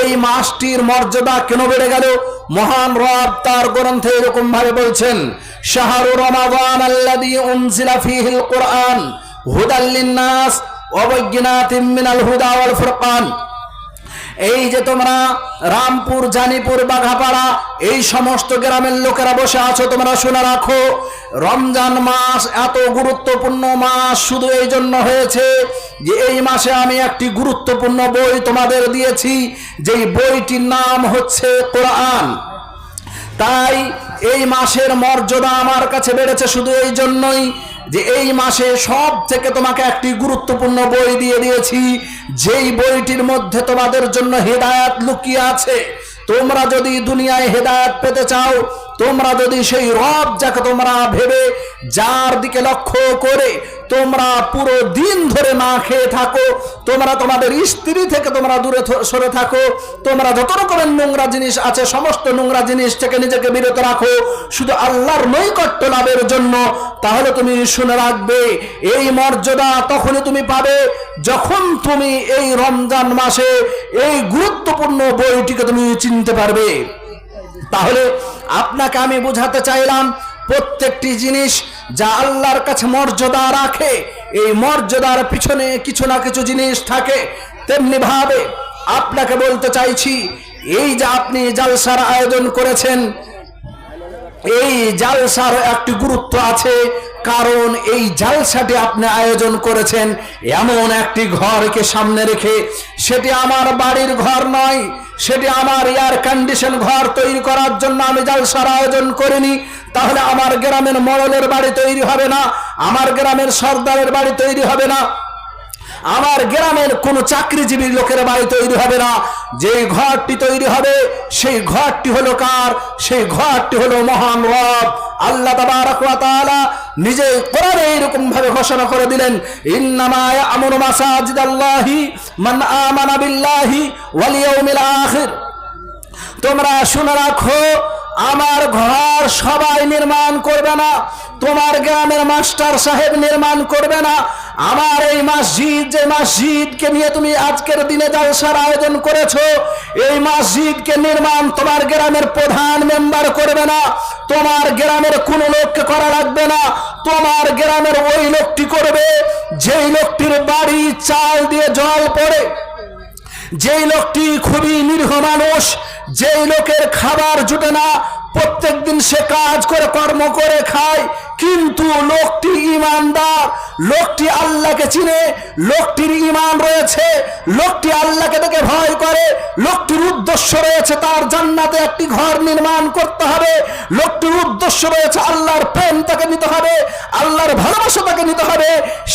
এই মাসটির মর্যাদা কেন বেড়ে গেল? মহান রব তার গ্রন্থে এরকম ভাবে বলছেন, শাহরু রমাদান আল্লাযী উনজিলা ফীহিল কুরআন, হুদাল লিন-নাস ওয়া বায়্যিনাতিম মিনাল হুদা ওয়াল ফুরকান। এই যে তোমরা রামপুর, জানিপুর, বাঘাপাড়া, এই সমস্ত গ্রামের লোকেরা বসে আছো, তোমরা শুনে রাখো, রমজান মাস এত গুরুত্বপূর্ণ মাস শুধু এই জন্য হয়েছে যে এই মাসে আমি একটি গুরুত্বপূর্ণ বই তোমাদের দিয়েছি, যেই বইটির নাম হচ্ছে কোরআন। তাই এই মাসের মর্যাদা আমার কাছে বেড়েছে শুধু এই জন্যই যে এই মাসে সব থেকে তোমাকে একটি গুরুত্বপূর্ণ বই দিয়ে দিয়েছি। যেই বইটির মধ্যে তোমাদের জন্য হেদায়াত লুকিয়ে আছে। তোমরা যদি দুনিয়ায় হেদায়াত পেতে চাও তোমরা যদি সেই রব যাকে তোমরা ভেবে যার দিকে লক্ষ্য করে তোমরা পুরো দিন ধরে না খেয়ে থাকো, তোমরা তোমাদের স্ত্রী থেকে তোমরা দূরে সরে থাকো, তোমরা যত রকমের নোংরা জিনিস আছে, সমস্ত নোংরা জিনিস থেকে নিজেকে বিরত রাখো, শুধু আল্লাহর নৈকট্য লাভের জন্য, তাহলে তুমি শুনে রাখবে, এই মর্যাদা তখনই তুমি পাবে যখন তুমি এই রমজান মাসে এই গুরুত্বপূর্ণ বইটিকে তুমি চিনতে পারবে। তাহলে আপনাকে আমি বোঝাতে চাইলাম, প্রত্যেকটি জিনিস যা আল্লাহর কাছে মর্যাদা রাখে, এই মর্যাদার পিছনে কিছু না কিছু জিনিস থাকে। তেমনি ভাবে আপনাকে বলতে চাইছি, এই যে আপনি জালসার আয়োজন করেছেন, এই জালসার একটি গুরুত্ব আছে কারণ এই জালসাটি আপনি আয়োজন করেছেন এমন একটি ঘরকে সামনে রেখে। সেটি আমার বাড়ির ঘর নয়, সেটি আমার এয়ার কন্ডিশন ঘর তৈরি করার জন্য আমি জালসার আয়োজন করিনি। তাহলে আমার গ্রামের মরলের বাড়ি তৈরি হবে না, আমার গ্রামের সর্দারের বাড়ি তৈরি হবে না, আমার গ্রামের কোনো চাকরিজীবী লোকের বাড়ি তৈরি হবে না। যেই ঘরটি তৈরি হবে, সেই ঘরটি হলো কার? সেই ঘরটি হলো মহান রব। আল্লাহ তাবারক ওয়া তাআলা নিজে কোরআনে এরকম ভাবে ঘোষণা করে দিলেন, ইন্নামা ইয়ামুরু মাসাজিদাল্লাহি মান আমানা বিল্লাহি ওয়াল ইয়াউমিল আখির। তোমরা শুনে রাখো, আমার ঘর সবাই নির্মাণ করবে না, তোমার গ্রামের মাস্টার সাহেব নির্মাণ করবে না আমার এই মসজিদ, যে মসজিদকে নিয়ে তুমি আজকের দিনে জালসার আয়োজন করেছ, এই মসজিদকে নির্মাণ তোমার গ্রামের প্রধান মেম্বার করবে না, তোমার গ্রামের কোনো লোককে করা লাগবে না, তোমার গ্রামের ওই লোকটি করবে, যেই লোকটির বাড়ি চাল দিয়ে জল পড়ে, যেই লোকটি খুবই নিরীহ মানুষ, যেই লোকের খাবার জুটে না প্রত্যেক দিন সে কাজ করে, কর্ম করে, খায় কিন্তু লোকটি ইমানদার, লোকটি আল্লাহকে চিনে, লোকটির ইমান রয়েছে, লোকটি আল্লাহকে দেখে ভয় করে, লোকটির উদ্দেশ্য রয়েছে তার জান্নাতে একটি ঘর নির্মাণ করতে হবে, লোকটির উদ্দেশ্য রয়েছে আল্লাহর প্রেম তাকে নিতে হবে, আল্লাহর ভালোবাসা তাকে নিতে হবে,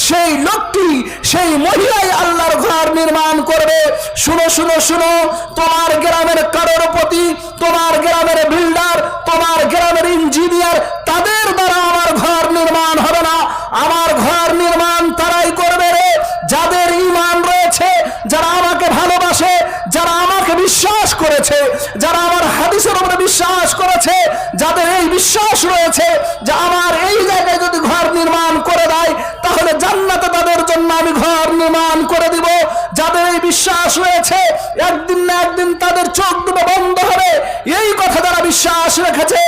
সেই লোকটি, সেই মহিলাই আল্লাহর ঘর নির্মাণ করবে। শুনো শুনো শুনো, তোমার গ্রামের কারোর প্রতি, তোমার গ্রামের বিল্ডার তোমার গ্রামের ইঞ্জিনিয়ার তাদের দ্বারা আমার বিশ্বাস রেখেছে।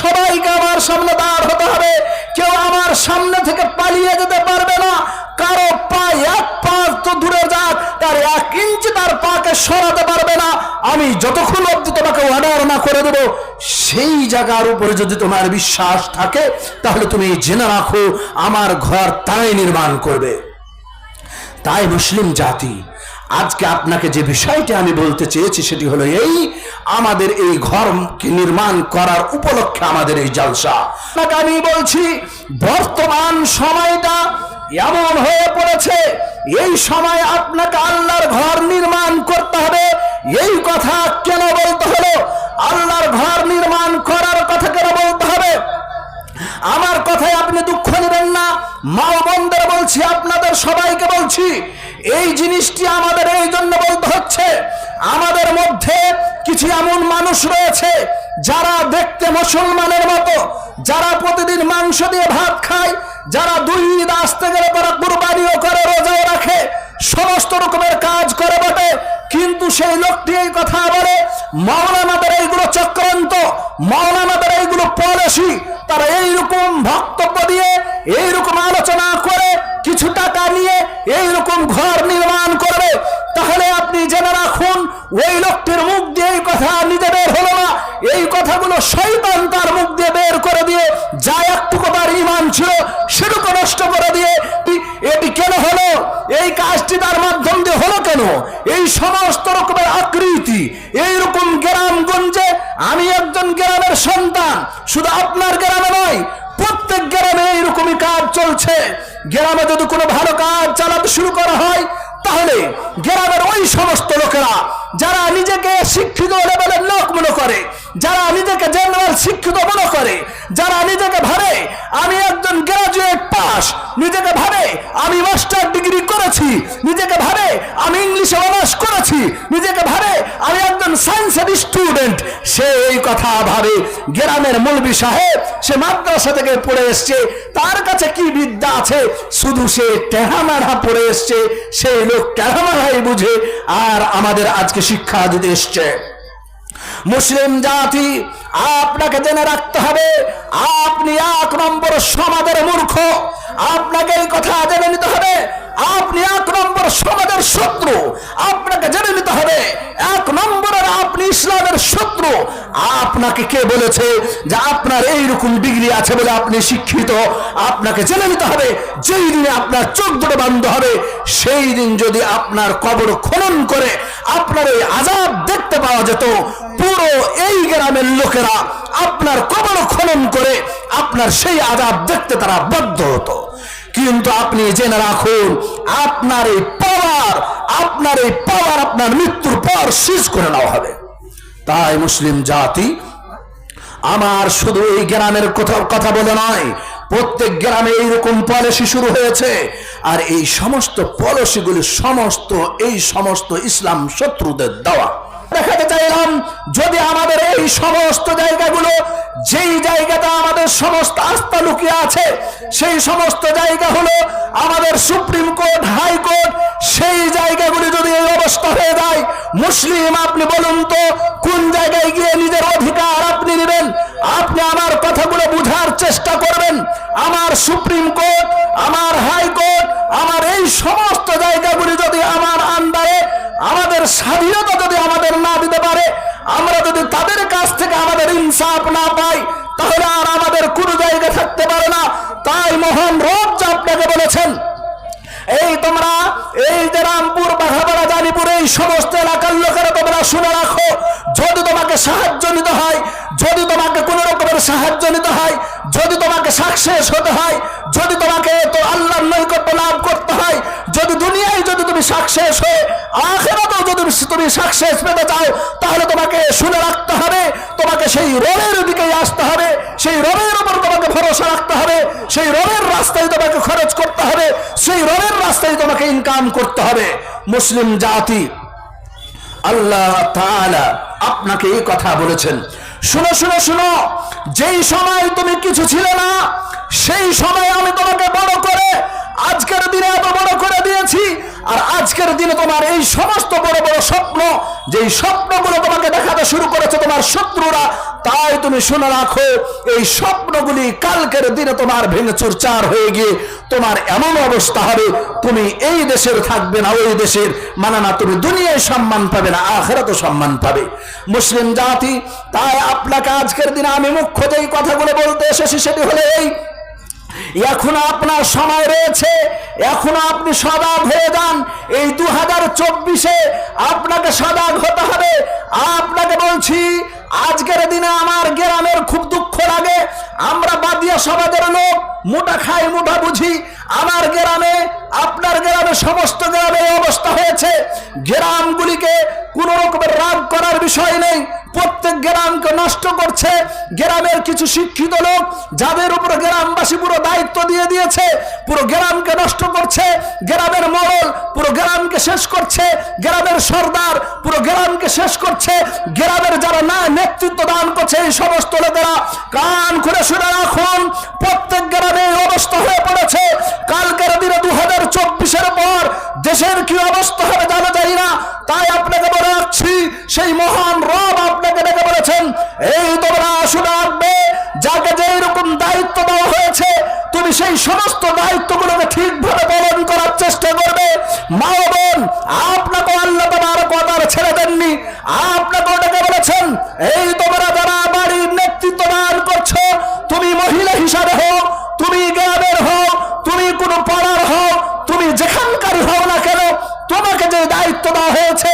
সবাইকে আমার সামনে দাঁড় হতে হবে। কেউ আমার সামনে থেকে পালিয়ে যেতে পারবে না। কারও পা এক পা তো দূরে যাক, তার এক ইঞ্চি তার পাকে সরাতে পারবে না। আমি যতক্ষণ অব্দি তোমাকে অর্ডার না করে দেব, সেই জায়গার উপরে যদি তোমার বিশ্বাস থাকে, তাহলে তুমি জেনে রাখো, আমার ঘর তাই নির্মাণ করবে। তাই মুসলিম জাতি আজকে আপনাকে যে বিষয়টি আমি বলতে চেয়েছি সেটি হলো এই, আমাদের এই ঘরকে নির্মাণ করার উপলক্ষে আমাদের এই জালসা। আমি বলছি, বর্তমান সময়টা এমন হয়ে পড়েছে, এই সময় আপনাকে আল্লাহর ঘর নির্মাণ করতে হবে। এই কথা কেন বলতে হলো? আল্লাহর ঘর নির্মাণ করার কথা কেন বলতে হবে? আমার কথায় আপনি দুঃখ নেবেন না। মা বোনদের বলছি, আপনাদের সবাইকে বলছি এই জিনিসটি আমাদের এই জন্য বলতে হচ্ছে, আমাদের মধ্যে কিছু এমন মানুষ রয়েছে যারা দেখতে মুসলমানের মতো, যারা প্রতিদিন মাংস দিয়ে ভাত খায়, যারা দুই ঈদ আসতে গেলে তারা কুরবানিও করে, রোজাও রাখে, সমস্ত রকমের কাজ করে বটে। কিন্তু সেই লোকটি এই কথা বলে মাওলানাদের এইগুলো চক্রান্ত মাওলানাদের এইগুলো পলিসি। তারা এইরকম বক্তব্য দিয়ে, এইরকম আলোচনা করে কিছু টাকা নিয়ে এইরকম ঘর নির্মাণ করবে, তাহলে আপনি জেনে রাখুন, ওই লোকটির মুখ দিয়ে এই কথা নিজে বের হলো না। এই কথাগুলো শৈতান তার মুখ দিয়ে বের করে দিয়ে যা একটুকু তার ইমান ছিল সেটুকু নষ্ট করে দিয়ে এটি- কেন হলো? এই কাজটি তার মাধ্যম দিয়ে হলো কেন? এই সমস্ত রকমের আকৃতি, এইরকম গ্রামগঞ্জে আমি একজন গ্রামের সন্তান, শুধু আপনার গ্রামে নয়, প্রত্যেক গ্রামে এইরকমই কাজ চলছে। গ্রামে যদি কোনো ভালো কাজ চালাতে শুরু করা হয়, তাহলে গ্রামের ওই সমস্ত লোকেরা, যারা নিজেকে শিক্ষিত লোক মনে করে যারা নিজেকে জেনারেল শিক্ষিত মনে করে, যারা নিজেকে ভাবে, আমি একজন গ্রাজুয়েট পাস নিজেকে ভাবে, আমি মাস্টার ডিগ্রি করেছি, নিজেকে ভাবে, আমি ইংলিশে অনার্স করেছি, নিজেকে ভাবে, আমি একজন সায়েন্সের স্টুডেন্ট সে এই কথা ভাবে। গ্রামের মৌলবী সাহেব, সে মাদ্রাসা থেকে পড়ে এসছে, তার কাছে কি বিদ্যা আছে? শুধু সে টেহামারা পড়ে এসছে সেই লোক টেহামারাই বুঝে, আর আমাদের আজকে শিক্ষা দিতে এসছে। মুসলিম জাতি আপনাকে জেনে রাখতে হবে, আপনি এক নম্বর সমাজের মূর্খ। আপনাকে এই কথা জেনে নিতে হবে, আপনি এক নম্বর সমাজের শত্রু। আপনাকে জেনে নিতে হবে, এক নম্বরের আপনি ইসলামের শত্রু। আপনাকে কে বলেছে যে আপনার এইরকম ডিগ্রি আছে বলে আপনি শিক্ষিত? আপনাকে জেনে নিতে হবে, যেই দিনে আপনার চোখ দুটো বন্ধ হবে, সেই দিন যদি আপনার কবর খনন করে আপনার এই আজাব দেখতে পাওয়া যেত। পুরো এই গ্রামের লোকেরা আপনার কবর খনন করে আপনার সেই আজাব দেখতে তারা বাধ্য হতো। কিন্তু আপনি জেনে রাখুন, আপনার এই পাওয়ার আপনার এই পাওয়ার আপনার মৃত্যুর পর শেষ করে নেওয়া হবে। তাই মুসলিম জাতি, আমার শুধু এই গ্রামের কথা কথা বলে নয় প্রত্যেক গ্রামে এইরকম পলিসি শুরু হয়েছে। আর এই সমস্ত পলিসিগুলি সমস্ত, এই সমস্ত ইসলাম শত্রুদের দেওয়া। দেখাতে চাইলাম, যদি আমাদের এই সমস্ত জায়গাগুলো, যেই জায়গাটা আমাদের সমস্ত আস্থা লুকিয়ে আছে, সেই সমস্ত জায়গা হলো আমাদের সুপ্রিম কোর্ট হাইকোর্ট সেই জায়গাগুলি যদি এই অবস্থা হয়ে যায়, মুসলিম আপনি বলুন তো, কোন জায়গায় গিয়ে নিজের অধিকার আপনি নেবেন? আপনি আমার কথাগুলো বুঝার চেষ্টা করবেন। আমার সুপ্রিম কোর্ট, আমার হাইকোর্ট আমার এই সমস্ত জায়গাগুলি যদি আমার আন্ডারে, আমাদের স্বাধীনতা যদি আমাদের না দিতে পারে আমরা যদি তাদের কাছ থেকে আমাদের ইনসাফ না পাই, তাহলে আর আমাদের কোনো জায়গা থাকতে পারে না। তাই মোহন রোজ আপনাকে বলেছেন, এই তোমরা, এই যে রামপুর, বাঘাপাড়া, জানিপুর, এই সমস্ত এলাকার লোকেরা তোমরা শুনে রাখো। যদি তোমাকে সাহায্য নিতে হয়, যদি তোমাকে কোন রকমের সাহায্য নিতে হয়, যদি তোমাকে সাকসেস হতে হয়, যদি তোমাকে তো আল্লাহর নৈকট্য লাভ করতে হয়, যদি দুনিয়ায় যদি তুমি সাকসেস হয়ে, আখেরাতেও যদি তুমি সাকসেস পেতে চাও, তাহলে তোমাকে শুনে রাখতে হবে, তোমাকে সেই রবের দিকেই আসতে হবে, সেই রবের উপর তোমাকে ভরসা রাখতে হবে, সেই রবের রাস্তায় তোমাকে খরচ করতে হবে, সেই রবের রাস্তায় তোমাকে ইনকাম করতে হবে। মুসলিম জাতি, আল্লাহ আপনাকে এই কথা বলেছেন। শুনো শুনো শুনো, যেই সময় তুমি কিছু ছিলে না, সেই সময় আমি তোমাকে বড় করে, আজকের দিনে এত বড় করে দিয়েছি আর আজকের দিনে তোমার এই সমস্ত বড় বড় স্বপ্ন, যেই স্বপ্নগুলো তোমাকে দেখাতে শুরু করেছে তোমার শত্রুরা, তাই তুমি শুনে রাখো, এই স্বপ্নগুলি কালকের দিনে তোমার ভেঙে চুরচার হয়ে গিয়ে তোমার এমন অবস্থা হবে, তুমি এই দেশের থাকবে না, ওই দেশের। মানে না, তুমি দুনিয়ায় সম্মান পাবে না আখেরাতে সম্মান পাবে। মুসলিম জাতি, তাই আপনাকে আজকের দিনে আমি মুখ্য যেই কথাগুলো বলতে এসেছি, সেটি হলো এই এখনও আপনার সময় রয়েছে। এখন আপনি সজাগ হয়ে যান। এই দু হাজার চব্বিশে আপনাকে সজাগ হতে হবে। আপনাকে বলছি, আজকের দিনে আমার গ্রামের খুব দুঃখ লাগে। আমরা বাদিয়া সমাজের লোক মোটা খাই মোটা বুঝি। আমার গ্রামে, আপনার গ্রামে সমস্ত গ্রামে অবস্থা হয়েছে। গ্রামগুলিকে কোন রকমের রাগ করার বিষয় নেই। প্রত্যেক গ্রামকে নষ্ট করছে। গ্রামের কিছু শিক্ষিত লোক যাদের উপরে গ্রামবাসী পুরো দায়িত্ব দিয়ে দিয়েছে, পুরো গ্রামকে নষ্ট করছে। গ্রামের মরল পুরো গ্রামকে শেষ করছে। গ্রামের সর্দার পুরো গ্রামকে শেষ করছে। গ্রামের যারা না নেতৃত্ব দান করছে, এই সমস্ত লোকেরা কান খুলে শুনে রাখুন, প্রত্যেক গ্রামে এই অবস্থা হয়ে পড়েছে। কালকের দিনে দু হাজার চব্বিশের পর দেশের কি অবস্থা হবে জানা যায় না। তাই আপনাকে বলে রাখছি, সেই মহান রব আপনাকে ডেকে বলেছেন, এই তোমরা শুনে রাখবে, যাকে যে এরকম দায়িত্ব দেওয়া হয়েছে, তুমি সেই সমস্ত দায়িত্বগুলোকে ঠিকভাবে পালন করার চেষ্টা করবে। মা বোন, আপনাকে আল্লাহ তোমার কথার ছেড়ে দেননি। আপনাকে ডেকে বলেছেন, এই তোমরা যারা বাড়ির নেতৃত্ব দান করছ, তুমি মহিলা হিসাবে হও, তুমি গ্রামের হও, তুমি কোনো পাড়ার হও, তুমি যেখানকারই হও না কেন, তোমাকে যে দায়িত্ব দেওয়া হয়েছে,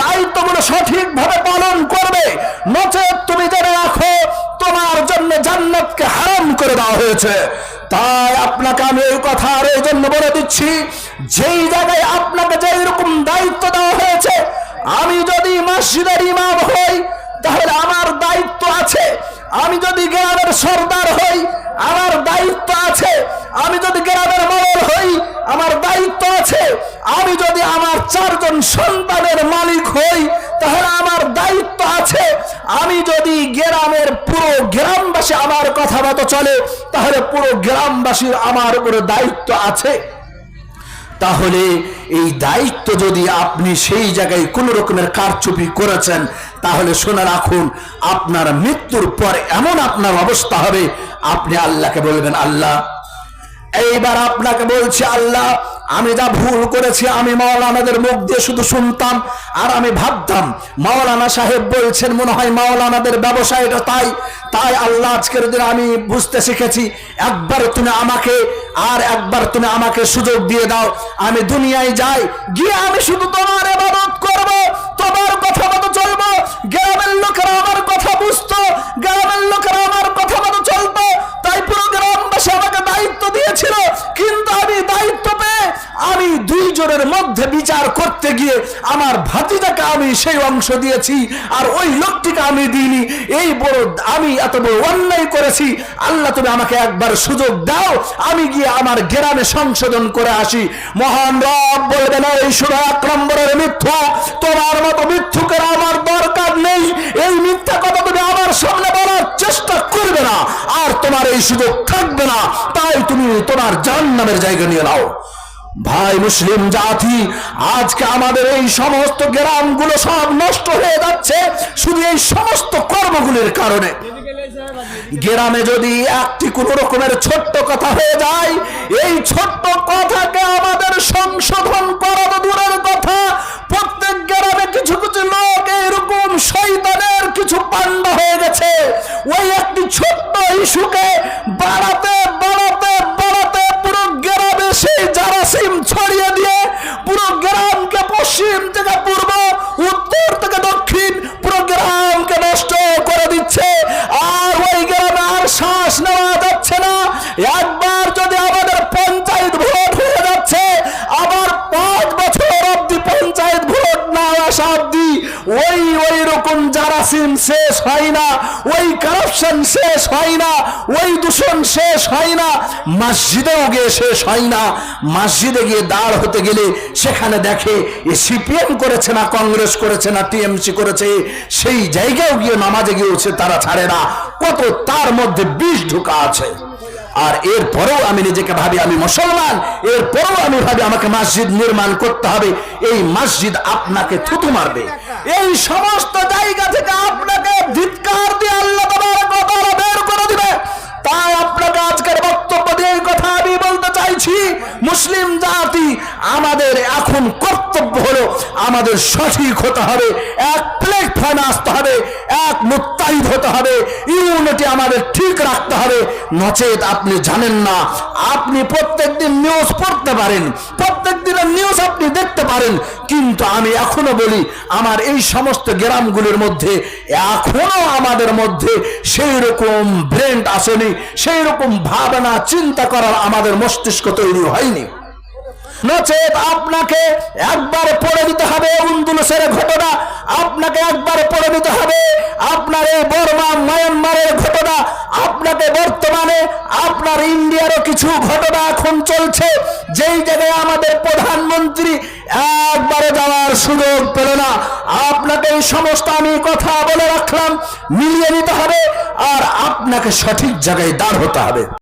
দায়িত্বগুলো সঠিকভাবে পালন করবে নচেত তুমি জেনে রাখো, তোমার জন্য জান্নাতকে হারাম করে দেওয়া হয়েছে। তাই আপনাকে আমি এই কথা আর এই জন্য বলে দিচ্ছি, যেই জায়গায় আপনাকে যে এরকম দায়িত্ব দেওয়া হয়েছে, আমি যদি মসজিদের ইমাম হই, তাহলে আমার দায়িত্ব আছে। আমি যদি গ্রামের সর্দার হই, আমার দায়িত্ব আছে। আমি যদি গ্রামের মরল হই, আমার দায়িত্ব আছে। আমি যদি আমার চারজন সন্তানের মালিক হই, তাহলে আমার দায়িত্ব আমি যদি গ্রামের পুরো গ্রামবাসী আমার কথা মতো চলে, তাহলে পুরো গ্রামবাসীর আমার উপরে দায়িত্ব আছে। তাহলে এই দায়িত্ব যদি আপনি সেই জায়গায় কোন রকমের কারচুপি করেছেন, তাহলে শুনে রাখুন, আপনার মৃত্যুর পর এমন আপনার অবস্থা হবে, আপনি আল্লাহকে বলবেন, আল্লাহ এইবার আপনাকে বলছি আল্লাহ, আমি যা ভুল করেছি, আমি মাওলানাদের মুখ দিয়ে শুধু শুনতাম আর আমি ভাবতাম, মাওলানা সাহেব বলছেন, মনে হয় মাওলানাদের ব্যবসা এটা তাই তাই আল্লাহ আজকের দিনে আমি বুঝতে শিখেছি, একবার তুমি আমাকে আর একবার তুমি আমাকে সুযোগ দিয়ে দাও, আমি দুনিয়ায় যাই, গিয়ে আমি শুধু তোমার এবাদত করব, তোমার কথা মতো চলবো, গ্রামের লোকেরা আমার কথা বুঝতো, গ্রামের লোকেরা আমার কথা মতো চলতো, তাই পুরো গ্রামবাসী আমাকে দায়িত্ব দিয়েছিল। কিন্তু আমি দায়িত্ব পেয়ে আমি দুইজনের মধ্যে বিচার করতে গিয়ে আমার আমি সেই অংশ দিয়েছি আর ওই লোকটিকে আমি দিইনি। এই বড় আমি এত বড় অন্যায় করেছি। আল্লাহ তুমি আমাকে একবার সুযোগ দাও। আমি গিয়ে আমার গ্রামে সংশোধন করে আসি। মহান রব বলবেন, এই নম্বরের মিথ্যু। তোমার মতো মিথ্যুকের আমার দরকার নেই। এই মিথ্যা কথা তুমি আমার সামনে বলার চেষ্টা করবে না। আর তোমার এই সুযোগ থাকবে না। তাই তুমি তোমার জান নামের জায়গা নিয়ে নাও। ভাই মুসলিম জাতি, আজকে আমাদের এই সমস্ত গ্রামগুলো সব নষ্ট হয়ে যাচ্ছে, শুধু এই সমস্ত কর্মগুলির কারণে। গ্রামে যদি একটি কোন রকমের ছোট্ট কথা হয়ে যায়, এই ছোট্ট কথাকে আমাদের সংশোধন করা দূরের কথা। প্রত্যেক গ্রামে কিছু কিছু লোক এরকম শৈতানের কিছু পান্ডা হয়ে গেছে। ওই একটি ছোট্ট ইস্যুকে বাড়াতে বাড়াতে বাড়াতে পুরো গ্রামে সেই জারাসিম ছড়িয়ে দিয়ে হয় না। ওই কারাপশন শেষ হয় না। ওই দূষণ শেষ হয় না। মসজিদেও গিয়ে শেষ হয় না। মসজিদে গিয়ে দাঁড় হতে গেলে সেখানে দেখে এ সিপিএম করেছে না, কংগ্রেস করেছে না টিএমসি করেছে। সেই জায়গায় গিয়ে নামাজে গিয়েছে তারা ছাড়ে না। কত তার মধ্যে বিষ ঢুকা আছে। আর এরপরেও আমি নিজেকে ভাবি আমি মুসলমান, এরপরেও আমি ভাবি আমাকে মসজিদ নির্মাণ করতে হবে, এই মসজিদ আপনাকে থুতু মারবে। এই সমস্ত জায়গা থেকে আপনাকে ধিৎকার দিয়ে আল্লাহ বের করে দিবে। তাই আপনাকে আজকের বক্তব্য দিয়ে কথা আমি বলতে চাইছি, মুসলিম জাতি আমাদের এখন কর্তব্য হলো আমাদের সঠিক হতে হবে, এক প্ল্যাটফর্মে আসতে হবে, এক মুত্তাহিদ হতে হবে, ইউনিটি আমাদের ঠিক রাখতে হবে। নচেত আপনি জানেন না, আপনি প্রত্যেকদিন নিউজ পড়তে পারেন প্রত্যেক দিনের নিউজ আপনি দেখতে পারেন, কিন্তু আমি এখনও বলি, আমার এই সমস্ত গ্রামগুলির মধ্যে এখনও আমাদের মধ্যে সেই রকম ব্রেন আসেনি সেই রকম ভাবনা, চিন্তা করার আমাদের মস্তিষ্ক তৈরি হয়নি। নচেত আপনাকে একবার পড়ে দিতে হবে উন্দুলসের ঘটনা। আপনাকে একবার পড়ে দিতে হবে আপনার এই বর্মা মায়ানমারের ঘটনা। আপনাকে বর্তমানে আপনার ইন্ডিয়ারও কিছু ঘটনা এখন চলছে। যেই জায়গায় আমাদের প্রধানমন্ত্রী একবারে যাওয়ার সুযোগ পেল না। আপনাকে এই সমস্ত আমি কথা বলে রাখলাম। মিলিয়ে নিতে হবে আর আপনাকে সঠিক জায়গায় দাঁড় হতে হবে।